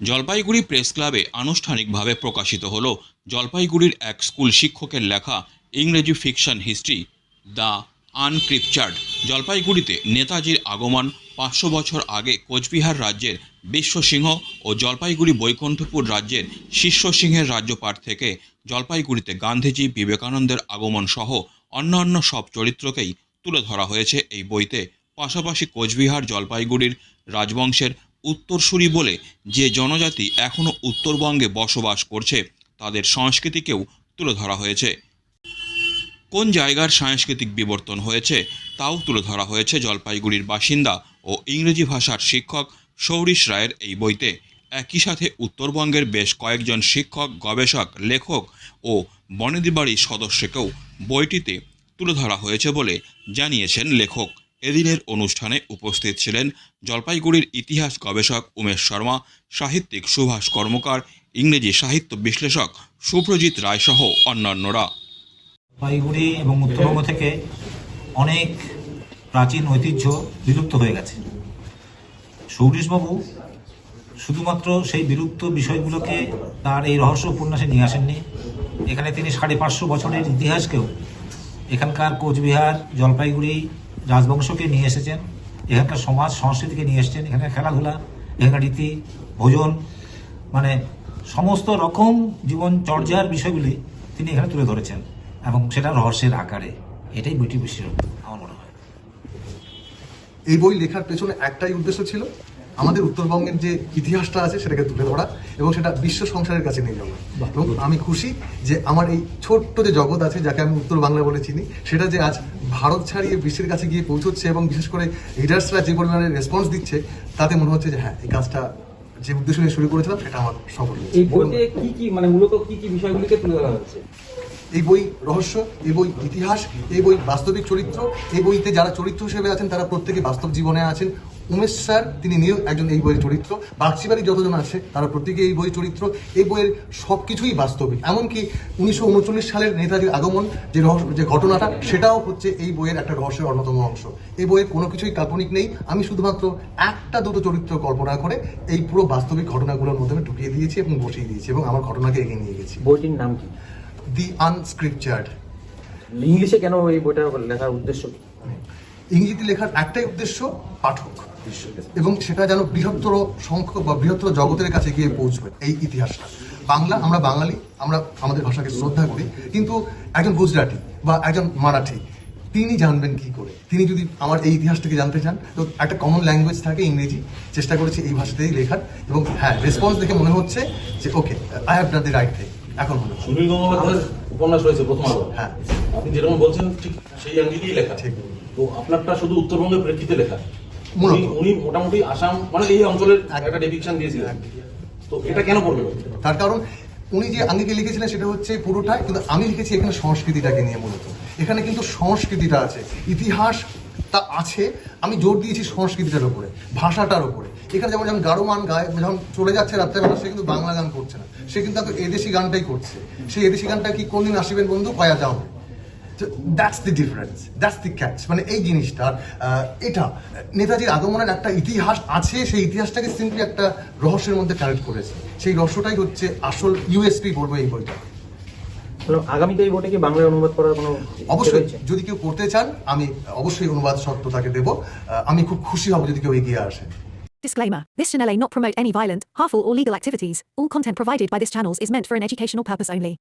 Jalpaiguri press ক্লাবে আনুষ্ঠানিকভাবে প্রকাশিত হল জলপাইগুড়ির এক স্কুল শিক্ষকের লেখা ইংরেজি ফিকশন হিস্ট্রি, দ্য আনক্রিপচার্ড। জলপাইগুড়িতে নেতাজির আগমন পাঁচশো বছর আগে কোচবিহার রাজ্যের বিশ্বসিংহ ও জলপাইগুড়ি বৈকুণ্ঠপুর রাজ্যের শীর্ষ সিংহের রাজ্যপাঠ থেকে জলপাইগুড়িতে গান্ধীজি, বিবেকানন্দের আগমন সহ অন্যান্য সব চরিত্রকেই তুলে ধরা হয়েছে এই বইতে। পাশাপাশি কোচবিহার জলপাইগুড়ির রাজবংশের উত্তরসূরি বলে যে জনজাতি এখনও উত্তরবঙ্গে বসবাস করছে, তাদের সংস্কৃতিকেও তুলে ধরা হয়েছে। কোন জায়গার সাংস্কৃতিক বিবর্তন হয়েছে, তাও তুলে ধরা হয়েছে জলপাইগুড়ির বাসিন্দা ও ইংরেজি ভাষার শিক্ষক সৌরিশ রায়ের এই বইতে। একই সাথে উত্তরবঙ্গের বেশ কয়েকজন শিক্ষক, গবেষক, লেখক ও বনেদি বাড়ির সদস্যকেও বইটিতে তুলে ধরা হয়েছে বলে জানিয়েছেন লেখক। এদিনের অনুষ্ঠানে উপস্থিত ছিলেন জলপাইগুড়ির ইতিহাস গবেষক উমেশ শর্মা, সাহিত্যিক সুভাষ কর্মকার, ইংরেজি সাহিত্য বিশ্লেষক সুপ্রজিৎ রায়সহ অন্যান্যরা। জলপাইগুড়ি এবং উত্তরবঙ্গ থেকে অনেক প্রাচীন ঐতিহ্য বিলুপ্ত হয়ে গেছে। সৌরিশবাবু শুধুমাত্র সেই বিলুপ্ত বিষয়গুলোকে তার এই রহস্য উপন্যাসে নিয়ে আসেননি। এখানে তিনি সাড়ে পাঁচশো বছরের ইতিহাসকেও এখানকার কোচবিহার, জলপাইগুড়ি রাজবংশকে নিয়ে এসেছেন, এখানকার সমাজ, সংস্কৃতিকে নিয়ে এসেছেন এখানে খেলাধুলা, এখানকার রীতি, ভোজন মানে সমস্ত রকম জীবন চর্যার বিষয়গুলি তিনি এখানে তুলে ধরেছেন এবং সেটা রহস্যের আকারে। এটাই বইটি বিশেষ আমার মনে হয়। এই বই লেখার পেছনে একটাই উদ্দেশ্য ছিল? আমাদের উত্তরবঙ্গের যে ইতিহাসটা আছে সেটাকে তুলে ধরা এবং সেটা বিশ্ব সংসারের কাছে নিয়ে যাওয়া। এবং আমি খুশি যে আমার এই ছোট্ট যে জগৎ আছে যাকে আমি উত্তর বাংলা বলে চিনি সেটা যে আজ ভারত ছাড়িয়ে বিশ্বের কাছে গিয়ে পৌঁছচ্ছে এবং বিশেষ করে রিডার্সরা যে পরিমাণে রেসপন্স দিচ্ছে তাতে মনে হচ্ছে যে হ্যাঁ এই কাজটা যে উদ্দেশ্য নিয়ে শুরু করেছিলাম সেটা আমার সফল হয়েছে। এই বইতে কি কি মানে মূলত কি কি বিষয়গুলিকে তুলে ধরা হচ্ছে এই বই রহস্য এই বই ইতিহাস এই বই বাস্তবিক চরিত্র এই বইতে যারা চরিত্র হিসেবে আছেন তারা প্রত্যেকে বাস্তব জীবনে আছেন উমেশ স্যার তিনি নিয়েও একজন এই বইয়ের চরিত্র। বাক্সিবাড়ি যতজন আছে তারা প্রত্যেকে এই বইয়ের চরিত্র। এই বইয়ের সব কিছুই বাস্তবিক। এমনকি উনিশশো উনচল্লিশ সালের নেতাজির আগমন যে রহস্য যে ঘটনাটা সেটাও হচ্ছে এই বইয়ের একটা রহস্যের অন্যতম অংশ। এই বইয়ের কোনো কিছুই কাল্পনিক নেই। আমি শুধুমাত্র একটা দুটো চরিত্র কল্পনা করে এই পুরো বাস্তবিক ঘটনাগুলোর মধ্যে ঢুকিয়ে দিয়েছি এবং বসিয়ে দিয়েছি এবং আমার ঘটনাকে এগিয়ে নিয়ে গেছি। বইটির নাম কি? দি আনস্ক্রিপচার্ড ইংলিশে কেন এই বইটা লেখার উদ্দেশ্য কি? ইংরেজিতে লেখার একটাই উদ্দেশ্য পাঠক। এবং সেটা যেন বৃহত্তর সংখ্যক বা বৃহত্তর জগতের কাছে গিয়ে পৌঁছবে এই ইতিহাসটা। বাংলা আমরা বাঙালি আমরা আমাদের ভাষাকে শ্রদ্ধা করি। কিন্তু একজন গুজরাটি বা একজন মারাঠি তিনি জানবেন কি করে? তিনি যদি আমার এই ইতিহাসটাকে জানতে চান তো একটা কমন ল্যাঙ্গুয়েজ থাকে ইংরেজি। চেষ্টা করেছি এই ভাষাতেই লেখার। এবং হ্যাঁ রেসপন্স দেখে মনে হচ্ছে যে okay I have done the right thing এখন মনে হচ্ছে। সুনীল গঙ্গোপাধ্যায়ের উপন্যাস রয়েছে প্রথম হ্যাঁ। আপনি যেরকম বলছেন ঠিক সেই আঙ্গিকেই লেখা। ঠিক। তো আপনারটা শুধু উত্তরবঙ্গের প্রেক্ষিতে লেখা। উনি- উনি মোটামুটি আসাম মানে এই অঞ্চলের একটা ডেপিকশন দিয়েছিলেন। তো এটা কেন করবেন? তার কারণ উনি যে আঙ্গিকে লিখেছিলেন সেটা হচ্ছে পুরোটাই কিন্তু আমি লিখেছি এখানে সংস্কৃতিটাকে নিয়ে মূলত। এখানে কিন্তু সংস্কৃতিটা আছে ইতিহাস তা আছে আমি জোর দিয়েছি সংস্কৃতিটার উপরে ভাষাটার উপরে। এখানে যেমন যেমন গারো মান গায় যখন চলে যাচ্ছে রাত্রেবেলা সে কিন্তু বাংলা গান করছে না। সে কিন্তু এখন এদেশি গানটাই করছে। সেই এদেশি গানটা কি কোনদিন আসিবেন বন্ধু? কয়া যাও। That's the difference that's the catch মানে এই জিনিসটা আহ, এটা নেতাজির আগমনের একটা ইতিহাস আছে সেই ইতিহাসটাকে সিম্পলি একটা রহস্যের মধ্যে কানেক্ট করেছে। সেই রহস্যটাই হচ্ছে আসল ইউএসপি বলব এই বইটা। আগামীতে এই বইটা কি বাংলায় অনুবাদ করার কোনো অবশ্যই যদি কেউ করতে চান আমি অবশ্যই অনুবাদ সত্য তাকে দেবো। আহ, আমি খুব খুশি হব যদি কেউ এগিয়ে আসে। Disclaimer This channel may not promote any violent, harmful, or legal activities. All content provided by this channel is meant for an educational purpose only.